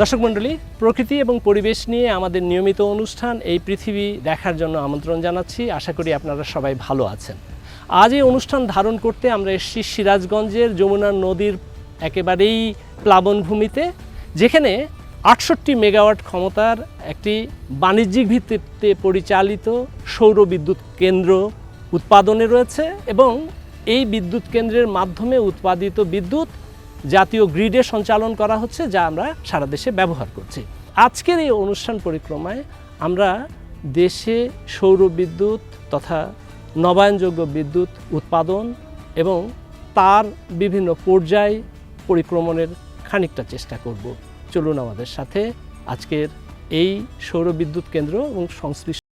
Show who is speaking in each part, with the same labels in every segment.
Speaker 1: দর্শক মণ্ডলী প্রকৃতি এবং পরিবেশ নিয়ে আমাদের নিয়মিত অনুষ্ঠান এই পৃথিবী দেখার জন্য আমন্ত্রণ জানাচ্ছি। আশা করি আপনারা সবাই ভালো আছেন। আজ এই অনুষ্ঠান ধারণ করতে আমরা এসেছি সিরাজগঞ্জের যমুনা নদীর একেবারেই প্লাবনভূমিতে, যেখানে আটষট্টি মেগাওয়াট ক্ষমতার একটি বাণিজ্যিক ভিত্তিতে পরিচালিত সৌর বিদ্যুৎ কেন্দ্র উৎপাদনে রয়েছে এবং এই বিদ্যুৎ কেন্দ্রের মাধ্যমে উৎপাদিত বিদ্যুৎ জাতীয় গ্রিডে সঞ্চালন করা হচ্ছে, যা আমরা সারা দেশে ব্যবহার করছি। আজকের এই অনুষ্ঠান পরিক্রমায় আমরা দেশে সৌর বিদ্যুৎ তথা নবায়নযোগ্য বিদ্যুৎ উৎপাদন এবং তার বিভিন্ন পর্যায় পরিক্রমণের খানিকটা চেষ্টা করব। চলুন আমাদের সাথে আজকের এই সৌর বিদ্যুৎ কেন্দ্র এবং সংশ্লিষ্ট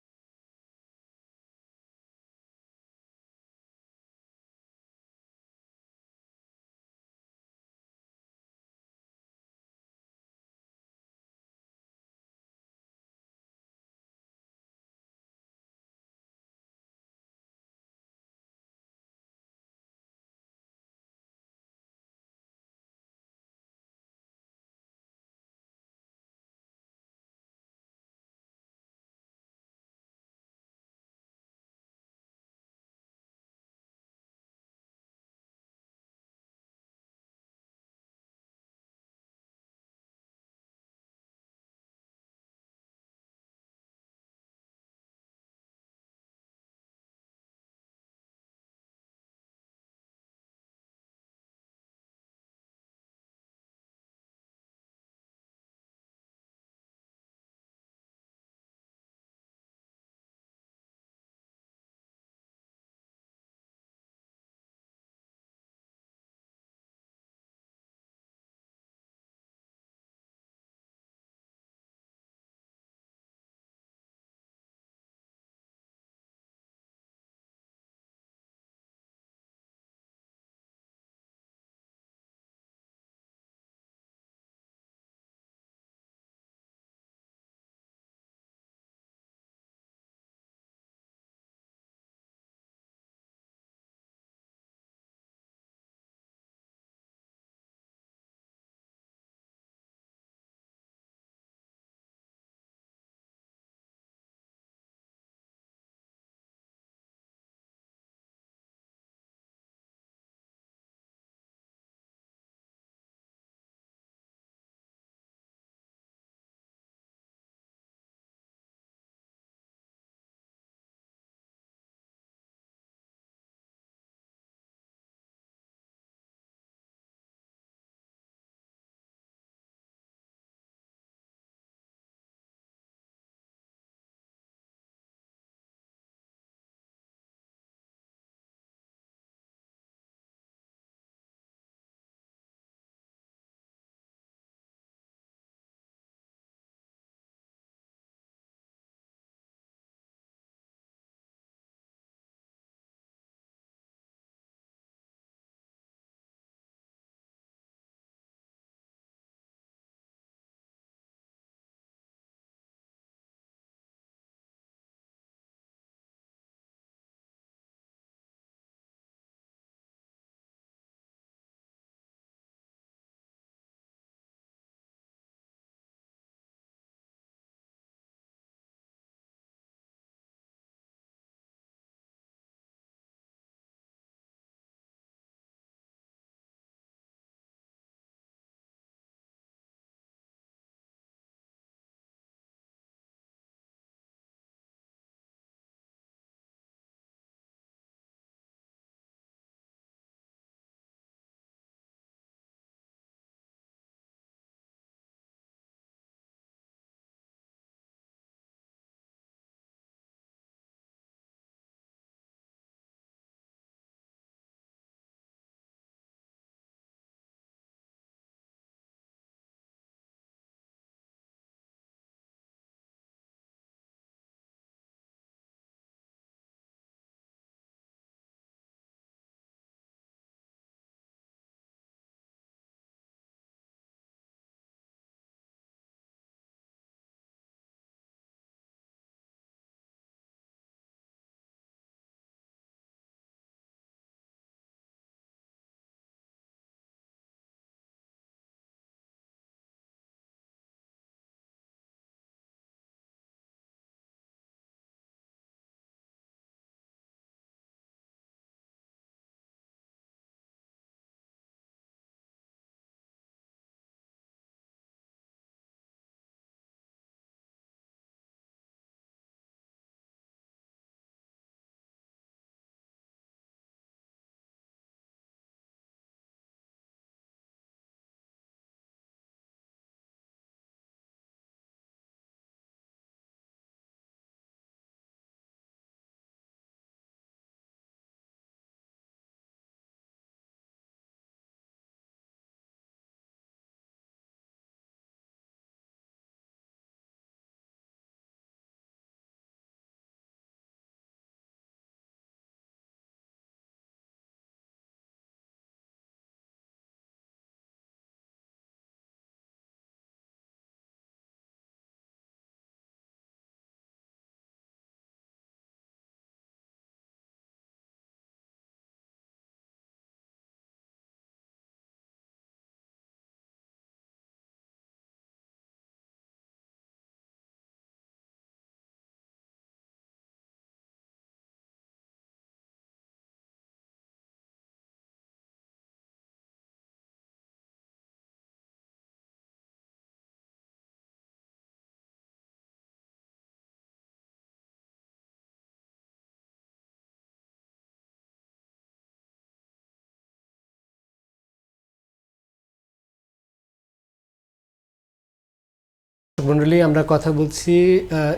Speaker 1: মণ্ডলী আমরা কথা বলছি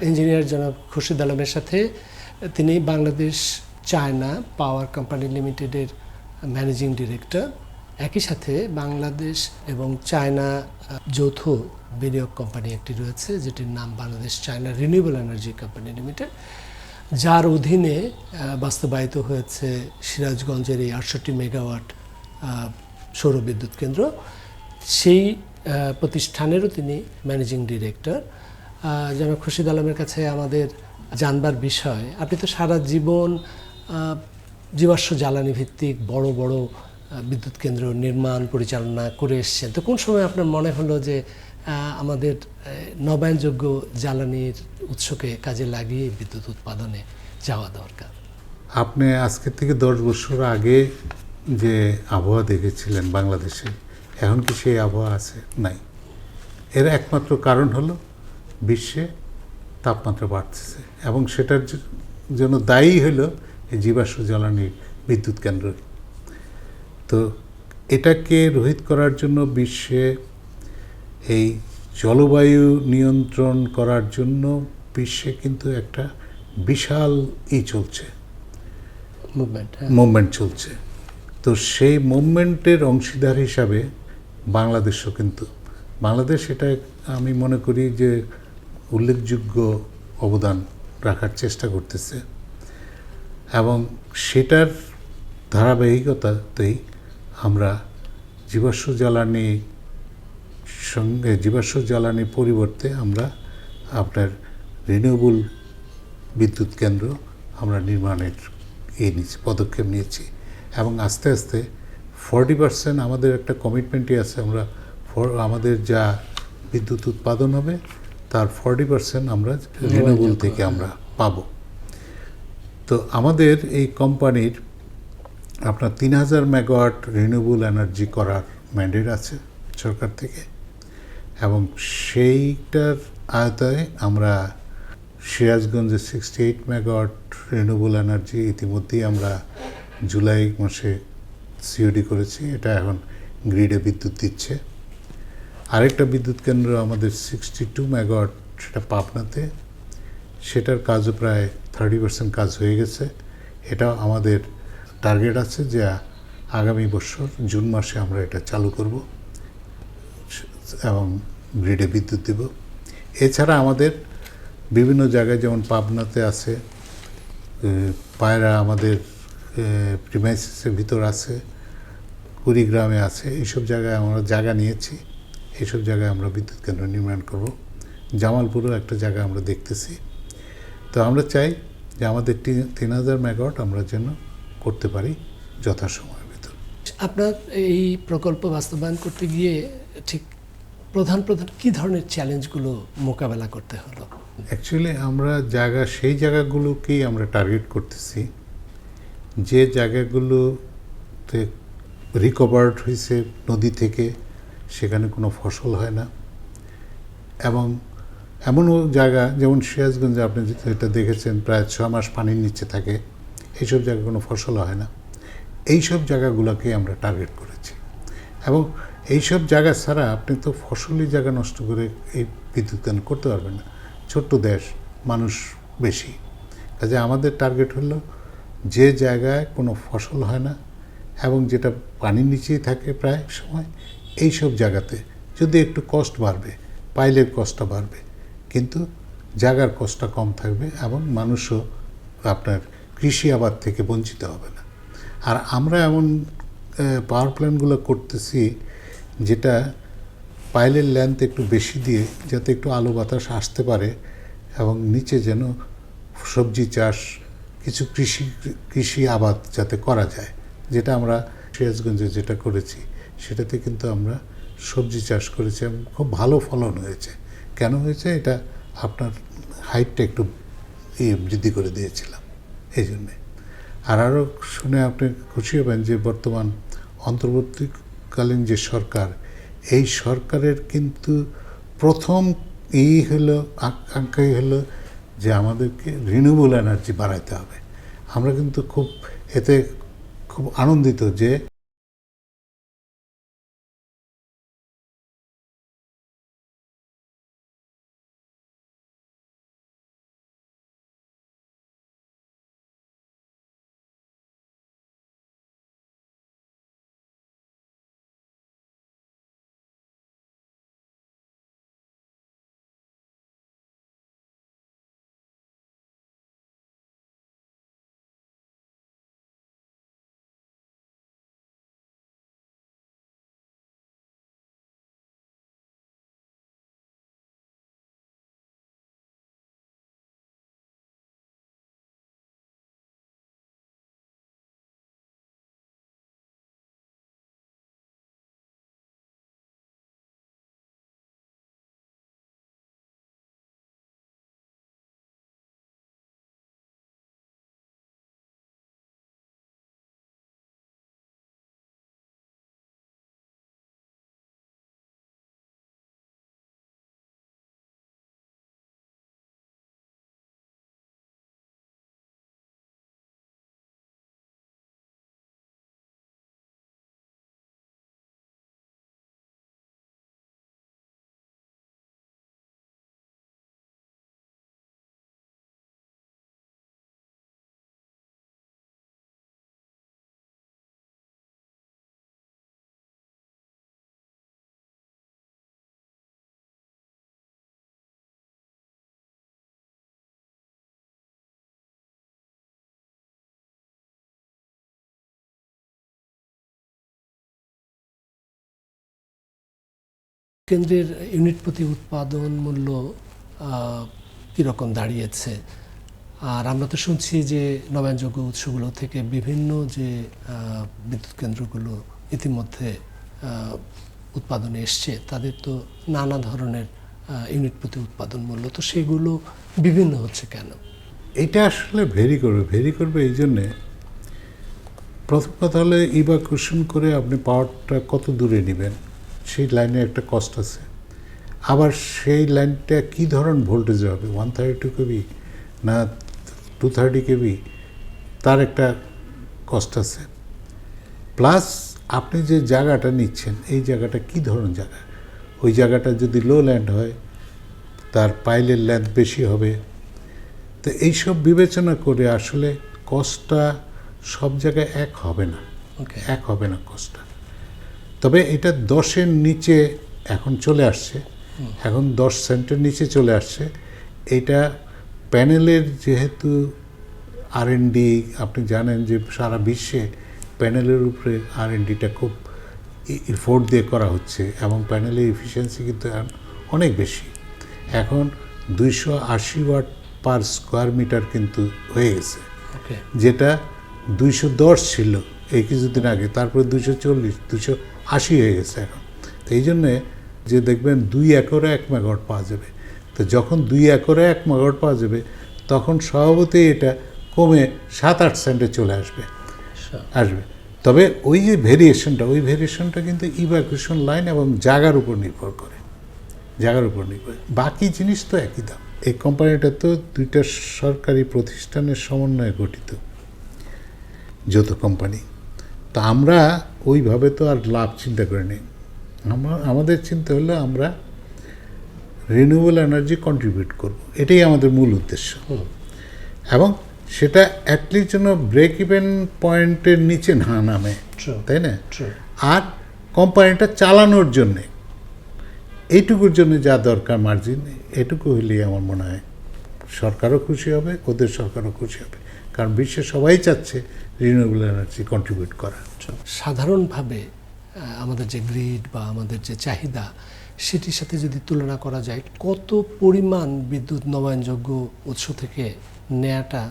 Speaker 1: ইঞ্জিনিয়ার জনাব খুরশিদ আলমের সাথে। তিনি বাংলাদেশ চায়না পাওয়ার কোম্পানি লিমিটেডের ম্যানেজিং ডিরেক্টর একই সাথে বাংলাদেশ এবং চায়না যৌথ বিনিয়োগ কোম্পানি একটি রয়েছে যেটির নাম Bangladesh China renewable energy company limited যার অধীনে বাস্তবায়িত হয়েছে সিরাজগঞ্জের এই আটষট্টি মেগাওয়াট আহ, সৌর বিদ্যুৎ কেন্দ্র। সেই প্রতিষ্ঠানেরও তিনি ম্যানেজিং ডিরেক্টর যেন খুরশিদ আলমের কাছে আমাদের জানবার বিষয়, আপনি তো সারা জীবন জীবাশ্ম জ্বালানি ভিত্তিক বড় বড় বিদ্যুৎ কেন্দ্র নির্মাণ পরিচালনা করে এসছেন। তো কোন সময় আপনার মনে হলো যে আমাদের নবায়নযোগ্য জ্বালানির উৎসকে কাজে লাগিয়ে বিদ্যুৎ উৎপাদনে যাওয়া দরকার?
Speaker 2: আপনি আজকের থেকে দশ বছর আগে যে আবহাওয়া দেখেছিলেন বাংলাদেশে এখন কি সেই আবহাওয়া আছে নাই। এর একমাত্র কারণ হলো বিশ্বে তাপমাত্রা বাড়তেছে এবং সেটার জন্য দায়ী হলো এই জীবাশ্ম জ্বালানি বিদ্যুৎ কেন্দ্র। তো এটাকে রোহিত করার জন্য বিশ্বে এই জলবায়ু নিয়ন্ত্রণ করার জন্য বিশ্বে কিন্তু একটা বিশাল ই চলছে।
Speaker 1: মুভমেন্ট হ্যাঁ।
Speaker 2: মুভমেন্ট চলছে। তো সেই মুভমেন্টের অংশীদার হিসাবে বাংলাদেশও কিন্তু। বাংলাদেশ এটা আমি মনে করি যে উল্লেখযোগ্য অবদান রাখার চেষ্টা করতেছে। এবং সেটার ধারাবাহিকতাতেই আমরা জীবাশ্ম জ্বালানি সঙ্গে, জীবাশ্ম জ্বালানির পরিবর্তে আমরা আপনার রিনিউবল বিদ্যুৎ কেন্দ্র আমরা নির্মাণের এই নিয়েছি পদক্ষেপ নিয়েছি। এবং আস্তে আস্তে ফর্টি পার্সেন্ট আমাদের একটা কমিটমেন্টই আছে আমরা আমাদের যা বিদ্যুৎ উৎপাদন হবে তার ফর্টি পার্সেন্ট আমরা রিনিউয়েবল থেকে আমরা পাবো। তো আমাদের এই কোম্পানির আপনার তিন হাজার মেগাওয়াট রিনিউয়েবল এনার্জি করার ম্যান্ডেট আছে সরকার থেকে এবং সেইটার আয়তায় আমরা সিরাজগঞ্জে sixty eight megawatt renewable energy ইতিমধ্যেই আমরা জুলাই মাসে সিওডি করেছি, এটা এখন গ্রিডে বিদ্যুৎ দিচ্ছে। আরেকটা বিদ্যুৎ কেন্দ্র আমাদের সিক্সটি টু মেগাওয়াট সেটা পাবনাতে। সেটার কাজও প্রায় থার্টি পার্সেন্ট কাজ হয়ে গেছে। এটা আমাদের টার্গেট আছে যে আগামী বছর জুন মাসে আমরা এটা চালু করব এবং গ্রিডে বিদ্যুৎ দেব। এছাড়া আমাদের বিভিন্ন জায়গায় যেমন পাবনাতে আছে পায়রা আমাদের প্রিমাইসিসের ভিতর আছে কুড়িগ্রামে আছে এইসব জায়গায় আমরা জায়গা নিয়েছি এইসব জায়গায় আমরা বিদ্যুৎ কেন্দ্র নির্মাণ করব। জামালপুরেও একটা জায়গা আমরা দেখতেছি। তো আমরা চাই যে আমাদের তিন হাজার মেগাওয়াট আমরা যেন করতে পারি যথাসময়ের ভিতর।
Speaker 1: আপনার এই প্রকল্প বাস্তবায়ন করতে গিয়ে ঠিক প্রধান প্রধান কি ধরনের চ্যালেঞ্জগুলো মোকাবেলা করতে হলো?
Speaker 2: অ্যাকচুয়ালি আমরা জায়গা সেই জায়গাগুলোকেই আমরা টার্গেট করতেছি। যে জায়গাগুলোতে রিকভার্ড হয়েছে নদী থেকে, সেখানে কোনো ফসল হয় না। এবং এমনও জায়গা, যেমন সিরাজগঞ্জে, আপনি যেটা দেখেছেন, প্রায় ছ মাস পানির নিচে থাকে, এইসব জায়গায় কোনো ফসল হয় না। এইসব জায়গাগুলোকে আমরা টার্গেট করেছি। এবং এইসব জায়গা ছাড়া আপনি তো ফসলি জায়গা নষ্ট করে এই বিদ্যুৎ কেন্দ্র করতে পারবেন না? ছোট্ট দেশ, মানুষ বেশি। কাজে আমাদের টার্গেট হলো যে জায়গায় কোনো ফসল হয় না এবং যেটা পানির নিচেই থাকে প্রায় সময়, এই সব জায়গাতে যদি একটু কষ্ট বাড়বে পাইলের কষ্টটা বাড়বে, কিন্তু জায়গার কষ্টটা কম থাকবে এবং মানুষও আপনার কৃষি আবাদ থেকে বঞ্চিত হবে না। আর আমরা এমন পাওয়ার প্ল্যান্টগুলো করতেছি যেটা পাইলের লেন্থ একটু বেশি দিয়ে যাতে একটু আলো বাতাস আসতে পারে এবং নিচে যেন সবজি চাষ কিছু কৃষি কৃষি আবাদ যাতে করা যায়, যেটা আমরা সিরাজগঞ্জে যেটা করেছি, সেটাতে কিন্তু আমরা সবজি চাষ করেছি এবং খুব ভালো ফলন হয়েছে। কেন হয়েছে? এটা আপনার হাইটটা একটু ইয়ে বৃদ্ধি করে দিয়েছিলাম, এই জন্যে। আর আরও শুনে আপনি খুশি হবেন যে বর্তমান অন্তর্বর্তীকালীন যে সরকার, এই সরকারের কিন্তু প্রথম ই হলো আকাঙ্ক্ষাই হলো যে আমাদেরকে রিনিউবল এনার্জি বাড়াইতে হবে। আমরা কিন্তু খুব এতে খুব আনন্দিত যে
Speaker 1: কেন্দ্রের ইউনিট প্রতি উৎপাদন মূল্য কীরকম দাঁড়িয়েছে? আর আমরা তো শুনছি যে নবায়নযোগ্য উৎসগুলো থেকে বিভিন্ন যে বিদ্যুৎ কেন্দ্রগুলো ইতিমধ্যে উৎপাদনে এসছে, তাদের তো নানা ধরনের ইউনিট প্রতি উৎপাদন মূল্য, তো সেগুলো বিভিন্ন হচ্ছে কেন?
Speaker 2: এটা আসলে ভেরি করবে ভেরি করবে এই জন্যে প্রথম কথা হলে ইভাকুয়েশন করে আপনি পাওয়ারটা কত দূরে নেবেন? সেই লাইনে একটা কস্ট আছে। আবার সেই লাইনটা কী ধরন ভোল্টেজ হবে? ওয়ান থার্টি টু কেবি না টু থার্টি কেবি তার একটা কস্ট আছে। প্লাস আপনি যে জায়গাটা নিচ্ছেন এই জায়গাটা কী ধরনের জায়গা? ওই জায়গাটা যদি লো ল্যান্ড হয় তার পাইলের লেন্থ বেশি হবে। তো এইসব বিবেচনা করে আসলে কস্টটা সব জায়গায় এক হবে না। এক হবে না কস্টটা তবে এটা দশের নিচে এখন চলে আসছে। এখন দশ সেন্টের নিচে চলে আসছে। এটা প্যানেলের যেহেতু আর ডি আপনি জানেন যে সারা বিশ্বে প্যানেলের উপরে আর ডিটা খুব ইফোর্ট দিয়ে করা হচ্ছে এবং প্যানেলের এফিসিয়েন্সি কিন্তু অনেক বেশি। এখন দুইশো আশি ওয়াট পার স্কোয়ার মিটার কিন্তু হয়ে গেছে। যেটা দুইশো দশ ছিল এই কিছুদিন আগে তারপরে দুইশো চল্লিশ দুইশো আশি হয়ে গেছে এখন। তো এই জন্যে যে দেখবেন দুই একরে এক মেগাওয়াট পাওয়া যাবে। তো যখন দুই একরে এক মেগাওয়াট পাওয়া যাবে তখন স্বভাবতই এটা কমে সাত আট সেন্টে চলে আসবে। আসবে। তবে ওই যে ভেরিয়েশনটা ওই ভেরিয়েশনটা কিন্তু ইভ্যাকুয়েশন লাইন এবং জায়গার উপর নির্ভর করে। জায়গার উপর নির্ভর বাকি জিনিস তো একই দাম। এই কোম্পানিটা তো দুইটা সরকারি প্রতিষ্ঠানের সমন্বয়ে গঠিত। যৌথ কোম্পানি। তা আমরা ওইভাবে তো আর লাভ চিন্তা করে নিই আমার আমাদের চিন্তা হলো আমরা রিনিউয়েবল এনার্জি কন্ট্রিবিউট করব। এটাই আমাদের মূল উদ্দেশ্য। এবং সেটা অ্যাটলিস্ট যেন ব্রেক ইভেন পয়েন্টের নিচে না নামে. তাই না. আর কোম্পানিটা চালানোর জন্যে। এইটুকুর জন্য যা দরকার মার্জিন এটুকু হলেই আমার মনে হয় সরকারও খুশি হবে ওদের সরকারও খুশি হবে। কারণ বিশ্বে সবাই চাচ্ছে রিনিউয়েবল এনার্জি কন্ট্রিবিউট করা।
Speaker 1: সাধারণভাবে আমাদের যে গ্রিড বা আমাদের যে চাহিদা সেটির সাথে যদি তুলনা করা যায় কত পরিমাণ বিদ্যুৎ নবায়নযোগ্য উৎস থেকে নেয়াটা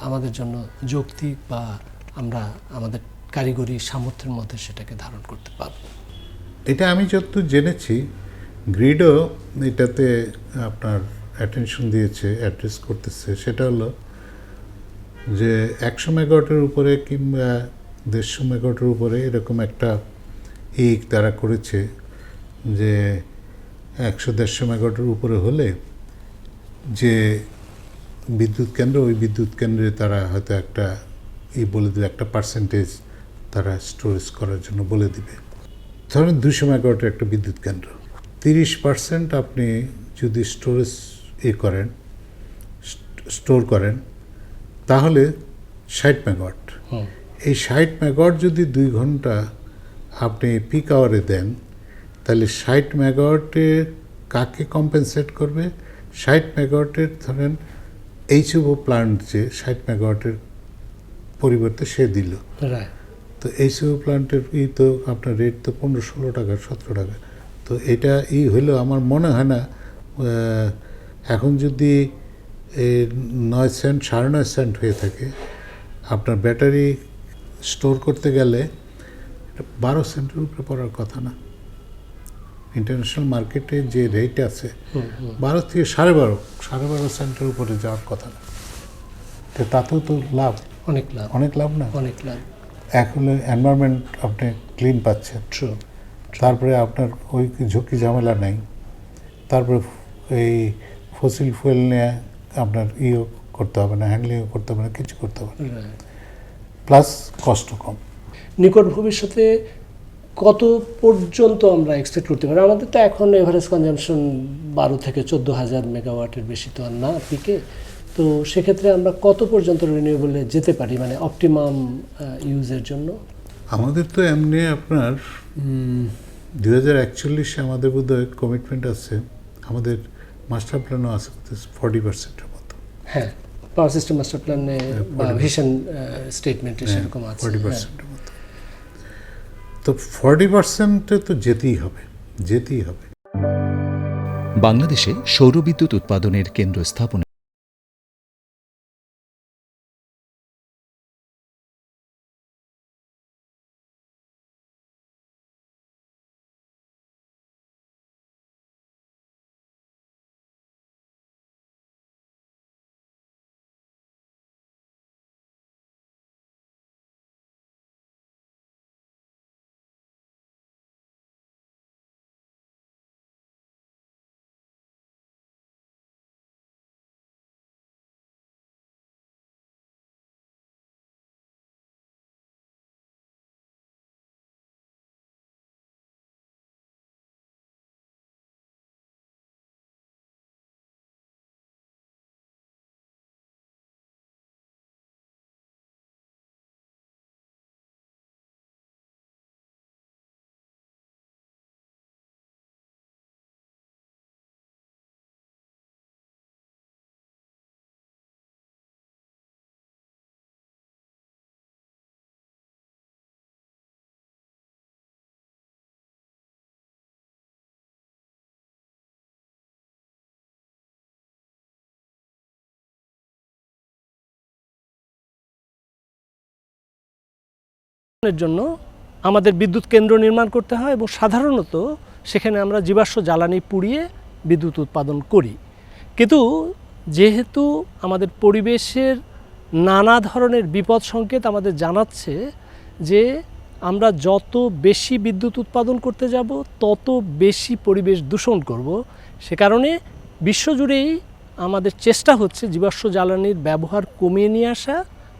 Speaker 1: আমাদের জন্য যৌক্তিক বা আমরা আমাদের কারিগরি সামর্থ্যের মধ্যে সেটাকে ধারণ করতে পারব?
Speaker 2: এটা আমি যতদূর জেনেছি গ্রিডও এটাতে আপনার অ্যাটেনশন দিয়েছে অ্যাড্রেস করতেছে সেটা হলো যে একশো মেগাওয়াটের উপরে কিংবা দেড়শো মেগাওয়াটের উপরে এরকম একটা ইক তারা করেছে যে একশো, দেড়শো মেগাওয়াটের উপরে হলে যে বিদ্যুৎ কেন্দ্র, ওই বিদ্যুৎ কেন্দ্রে তারা হয়তো একটা ই বলে দিবে, একটা পার্সেন্টেজ তারা স্টোরেজ করার জন্য বলে দিবে। ধরেন দুশো মেগাওয়াটের একটা বিদ্যুৎ কেন্দ্র। তিরিশ পার্সেন্ট আপনি যদি স্টোরেজ এ করেন স্টোর করেন তাহলে ষাট মেগাওয়াট। এই ষাট মেগাওয়াট যদি দুই ঘণ্টা আপনি পিক আওয়ারে দেন তাহলে ষাট মেগাওয়াটে কাকে কম্পেনসেট করবে? ষাট মেগাওয়াটের ধরেন এইচএবও প্লান্ট যে ষাট মেগাওয়াটের পরিবর্তে সে দিল। তো এইসব প্লান্টের ই তো আপনার রেট তো পনেরো ষোলো টাকা সতেরো টাকা। তো এটা ই হইল আমার মনে হয় না এখন যদি নয় সেন্ট সাড়ে নয় সেন্ট হয়ে থাকে। আপনার ব্যাটারি স্টোর করতে গেলে বারো সেন্টের উপরে পড়ার কথা না। ইন্টারন্যাশনাল মার্কেটে যে রেট আছে বারো থেকে সাড়ে বারো সাড়ে বারো সেন্টের উপরে যাওয়ার কথা না। তো তাতেও তো লাভ।
Speaker 1: অনেক লাভ।
Speaker 2: অনেক লাভ না?
Speaker 1: অনেক লাভ।
Speaker 2: এক হলে এনভায়রনমেন্ট আপনি ক্লিন পাচ্ছেন।
Speaker 1: ট্রু
Speaker 2: তারপরে আপনার ওই ঝুঁকি ঝামেলা নেই। তারপরে এই ফসিল ফুয়েল নিয়ে আপনার ইও করতে হবে না হ্যান্ডলিংও করতে হবে না কিছু করতে হবে না। প্লাস কষ্ট কম।
Speaker 1: নিকট ভবিষ্যতে কত পর্যন্ত আমরা এক্সপেক্ট করতে পারি? আমাদের তো এখন এভারেজ কনজামশন বারো থেকে চোদ্দ হাজার মেগাওয়াটের বেশি তো আর না পিকে তো সেক্ষেত্রে আমরা কত পর্যন্ত রিনিউয়েবলে যেতে পারি? মানে অপটিমাম ইউজের জন্য?
Speaker 2: আমাদের তো এমনি আপনার দু হাজার একচল্লিশে আমাদের বোধহয় কমিটমেন্ট আছে। আমাদের মাস্টার প্ল্যানও আছে ফর্টি পার্সেন্টের মতো
Speaker 1: হ্যাঁ পাওয়ার সিস্টেম মাস্টার প্ল্যানে বা ভিশন স্টেটমেন্টে সেরকম আছে।
Speaker 2: ফর্টি
Speaker 1: হ্যাঁ।
Speaker 2: পার্সেন্টের মতো তো ফর্টি পার্সেন্টে তো যেতেই হবে যেতেই হবে।
Speaker 3: বাংলাদেশে সৌরবিদ্যুৎ উৎপাদনের কেন্দ্র স্থাপন
Speaker 1: এর জন্য আমাদের বিদ্যুৎ কেন্দ্র নির্মাণ করতে হয় এবং সাধারণত সেখানে আমরা জীবাশ্ম জ্বালানি পুড়িয়ে বিদ্যুৎ উৎপাদন করি। কিন্তু যেহেতু আমাদের পরিবেশের নানা ধরনের বিপদ সংকেত আমাদের জানাচ্ছে যে আমরা যত বেশি বিদ্যুৎ উৎপাদন করতে যাব, তত বেশি পরিবেশ দূষণ করব, সে কারণে বিশ্বজুড়েই আমাদের চেষ্টা হচ্ছে জীবাশ্ম জ্বালানির ব্যবহার কমিয়ে নিয়ে আসা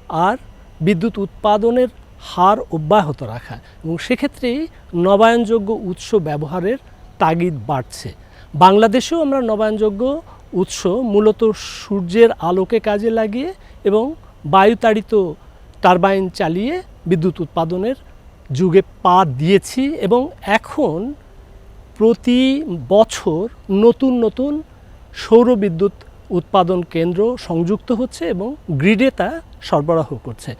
Speaker 1: আর বিদ্যুৎ উৎপাদনের হার অব্যাহত রাখা এবং সেক্ষেত্রেই নবায়নযোগ্য উৎস ব্যবহারের তাগিদ বাড়ছে। বাংলাদেশেও আমরা নবায়নযোগ্য উৎস মূলত সূর্যের আলোকে কাজে লাগিয়ে এবং বায়ুতাড়িত টারবাইন চালিয়ে বিদ্যুৎ উৎপাদনের যুগে পা দিয়েছি এবং এখন প্রতি বছর নতুন নতুন সৌর বিদ্যুৎ উৎপাদন কেন্দ্র সংযুক্ত হচ্ছে এবং গ্রিডে তা সরবরাহ করছে।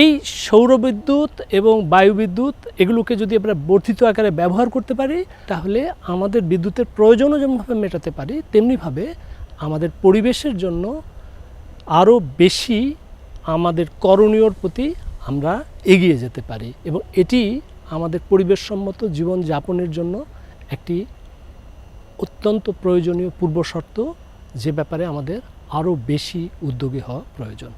Speaker 1: এই সৌরবিদ্যুৎ এবং বায়ুবিদ্যুৎ এগুলোকে যদি আমরা বর্ধিত আকারে ব্যবহার করতে পারি, তাহলে আমাদের বিদ্যুতের প্রয়োজনও যেমনভাবে মেটাতে পারি, তেমনিভাবে আমাদের পরিবেশের জন্য আরও বেশি আমাদের করণীয়র প্রতি আমরা এগিয়ে যেতে পারি। এবং এটি আমাদের পরিবেশসম্মত জীবন যাপনের জন্য একটি অত্যন্ত প্রয়োজনীয় পূর্বশর্ত, যে ব্যাপারে আমাদের আরও বেশি উদ্যোগী হওয়া প্রয়োজন।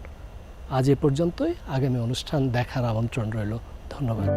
Speaker 1: আজ এ পর্যন্তই। আগামী অনুষ্ঠান দেখার আমন্ত্রণ রইল। ধন্যবাদ।